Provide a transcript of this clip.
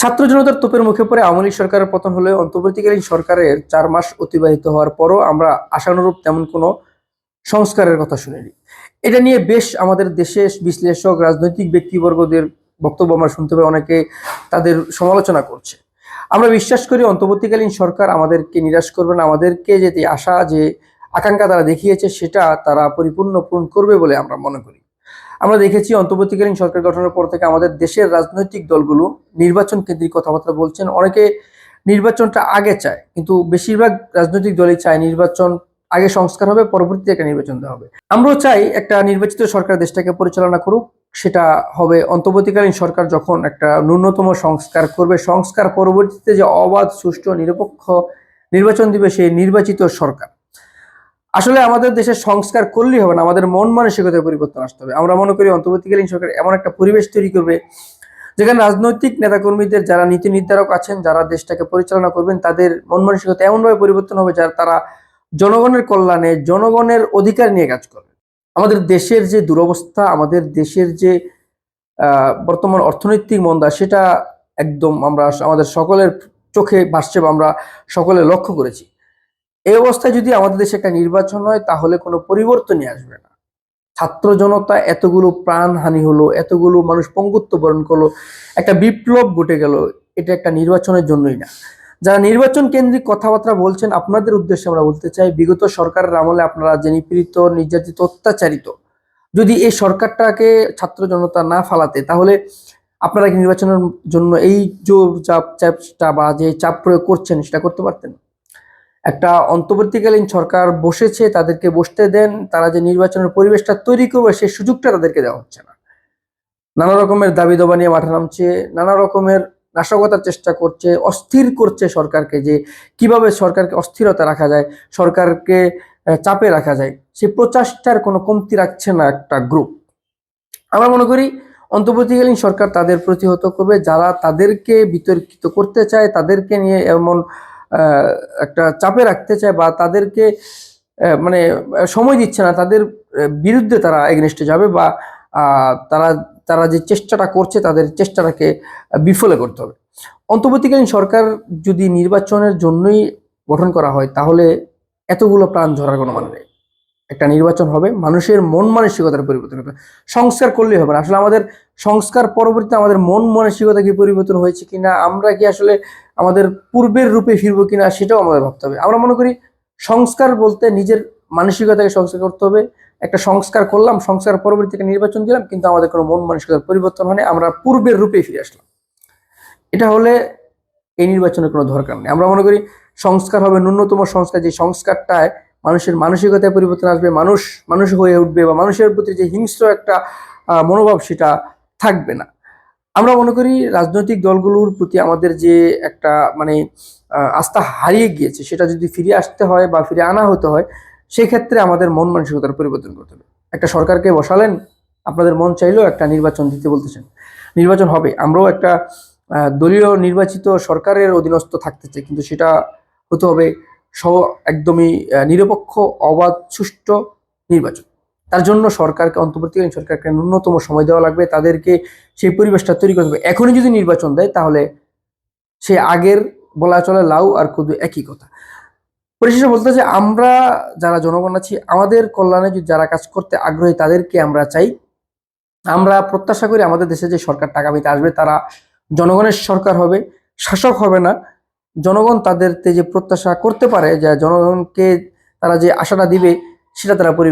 ছাত্র জনতার তোপের মুখে পড়ে আওয়ামী লীগ সরকারের পতন হলে অন্তর্বর্তীকালীন সরকারের চার মাস অতিবাহিত হওয়ার পরও আমরা আশানুরূপ তেমন কোনো সংস্কারের কথা শুনিনি। এটা নিয়ে বেশ আমাদের দেশের বিশ্লেষক, রাজনৈতিক ব্যক্তিবর্গদের বক্তব্য আমরা শুনতে পাই অনেকে তাদের সমালোচনা করছে। আমরা বিশ্বাস করি অন্তর্বর্তীকালীন সরকার আমাদেরকে নিরাশ করবে না, আমাদেরকে যে আশা, যে আকাঙ্ক্ষা তারা দেখিয়েছে, সেটা তারা পরিপূর্ণ পূরণ করবে বলে আমরা মনে করি। আমরা দেখেছি অন্তর্বর্তীকালীন সরকার গঠনের পর থেকে আমাদের দেশের রাজনৈতিক দলগুলো নির্বাচন কেন্দ্রিক কথাবার্তা বলছেন। অনেকে নির্বাচনটা আগে চায়, কিন্তু বেশিরভাগ রাজনৈতিক দলই চায় নির্বাচন আগে সংস্কার হবে, পরবর্তীতে একটা নির্বাচন দেওয়া হবে। আমরাও চাই একটা নির্বাচিত সরকার দেশটাকে পরিচালনা করুক, সেটা হবে অন্তর্বর্তীকালীন সরকার যখন একটা ন্যূনতম সংস্কার করবে, সংস্কার পরবর্তীতে যে অবাধ, সুষ্ঠু, নিরপেক্ষ নির্বাচন দিবে সেই নির্বাচিত সরকার। আসলে আমাদের দেশের সংস্কার করলেই হবে না, আমাদের মন মানসিকতায় পরিবর্তন আসতে হবে। আমরা মনে করি অন্তর্বর্তীকালীন সরকার এমন একটা পরিবেশ তৈরি করবে, যেখানে রাজনৈতিক নেতাকর্মীদের যারা নীতি নির্ধারক আছেন, যারা দেশটাকে পরিচালনা করবেন, তাদের মন মানসিকতা এমনভাবে পরিবর্তন হবে যারা তারা জনগণের কল্যাণে, জনগণের অধিকার নিয়ে কাজ করবে। আমাদের দেশের যে দুরবস্থা, আমাদের দেশের যে বর্তমান অর্থনৈতিক মন্দা, সেটা একদম আমরা আমাদের সকলের চোখে ভাসছে বা আমরা সকলে লক্ষ্য করেছি। এই অবস্থায় যদি আমাদের দেশে একটা নির্বাচন হয়, তাহলে কোনো পরিবর্তনই আসবে না। ছাত্র জনতা এতগুলো প্রাণহানি হলো, এতগুলো মানুষ পঙ্গুত্ব বরণ করল, একটা বিপ্লব ঘটে গেল, এটা একটা নির্বাচনের জন্যই না। যারা নির্বাচন কেন্দ্রিক কথাবার্তা বলছেন, আপনাদের উদ্দেশ্যে আমরা বলতে চাই, বিগত সরকারের আমলে আপনারা যে নিপীড়িত নির্যাতিত, অত্যাচারিত, যদি এই সরকারটাকে ছাত্র জনতা না ফালাতে, তাহলে আপনারা নির্বাচনের জন্য এই যে চাপ, চাপটা বা যে চাপ প্রয়োগ করছেন, সেটা করতে পারতেন? একটা অন্তর্বর্তীকালীন সরকার বসেছে, তাদেরকে বসতে দেন, তারা যে নির্বাচনের পরিবেশটা তৈরি করবে, সেই সুযোগটা তাদেরকে দেওয়া হচ্ছে না। নানা রকমের দাবি দাবা নিয়ে মাঠে নামছে, নানা রকমের নাশকতার চেষ্টা করছে, অস্থির করছে সরকারকে যে কীভাবে সরকারকে অস্থিরতা রাখা যায়, সরকারকে চাপে রাখা যায় সেই প্রচেষ্টার কোনো কমতি রাখছে না একটা গ্রুপ আমরা মনে করি অন্তর্বর্তীকালীন সরকার তাদের প্রতিহত করবে, যারা তাদেরকে বিতর্কিত করতে চায়, তাদেরকে নিয়ে এমন একটা চাপে রাখতে চায় বা তাদেরকে মানে সময় দিচ্ছে না, তাদের বিরুদ্ধে তারা এগনেস্টে যাবে বা তারা তারা যে চেষ্টাটা করছে তাদের চেষ্টাটাকে বিফলে করতে হবে। অন্তর্বর্তীকালীন সরকার যদি নির্বাচনের জন্যই গঠন করা হয় তাহলে এতগুলো প্রাণ ঝরার কোনো মানে নেই। একটা নির্বাচন হবে, মানুষের মন মানসিকতার পরিবর্তন হবে। সংস্কার করলেই হবে আসলে আমাদের সংস্কার পরবর্তীতে আমাদের মন মানসিকতা কি পরিবর্তন হয়েছে কিনা, আমরা কি আসলে আমাদের পূর্বের রূপে ফিরবো কিনা, সেটাও আমাদের ভাবতে হবে। আমরা মনে করি সংস্কার বলতে নিজের মানসিকতাকে সংস্কার করতে হবে। একটা সংস্কার করলাম, সংস্কার পরবর্তীতে নির্বাচন দিলাম, কিন্তু আমাদের কোনো মন মানসিকতার পরিবর্তন হয়নি, আমরা পূর্বের রূপে ফিরে আসলাম। এটা হলে এই নির্বাচনের কোনো দরকার নেই। আমরা মনে করি সংস্কার হবে, ন্যূনতম সংস্কার যে সংস্কারটায় মানুষের মানসিকতায় পরিবর্তন আসবে, মানুষ মানুষ হয়ে উঠবে বা মানুষের প্রতি যে হিংস্র একটা মনোভাব সেটা থাকবে না। আমরা মনে করি রাজনৈতিক দলগুলোর প্রতি আমাদের যে একটা মানে আস্থা হারিয়ে গিয়েছে, সেটা যদি ফিরে আসতে হয় বা ফিরে আনা হতে হয়, সেক্ষেত্রে আমাদের মন মানসিকতার পরিবর্তন করতে হবে। একটা সরকারকে বসালেন, আপনাদের মন চাইলেও একটা নির্বাচন দিতে বলতেছেন। নির্বাচন হবে, আমরাও একটা দলীয় নির্বাচিত সরকারের অধীনস্থ থাকতে চাই, কিন্তু সেটা হতে হবে সহ একদমই নিরপেক্ষ, অবাধ, সুষ্ঠু নির্বাচন। তার জন্য সরকারকে অন্তর্বর্তীকালীন সরকারকে ন্যূনতম সময় দেওয়া লাগবে। তাদেরকে সেই পরিবেশটা তৈরি করতে হবে। এখনই যদি নির্বাচন দেয়, তাহলে সে আগের বলা চলে লাউ আর কুদু একই কথা। পরিশেষে বলতে যে আমরা যারা জনগণ আছি, আমাদের কল্যাণে যদি যারা কাজ করতে আগ্রহী, তাদেরকে আমরা চাই, আমরা প্রত্যাশা করি আমাদের দেশে যে সরকারটা আগামীতে আসবে, তারা জনগণের সরকার হবে, শাসক হবে না। জনগণ তাদেরতে যে প্রত্যাশা করতে পারে, যে জনগণকে তারা যে আশাটা দিবে, সেটা তারা পরি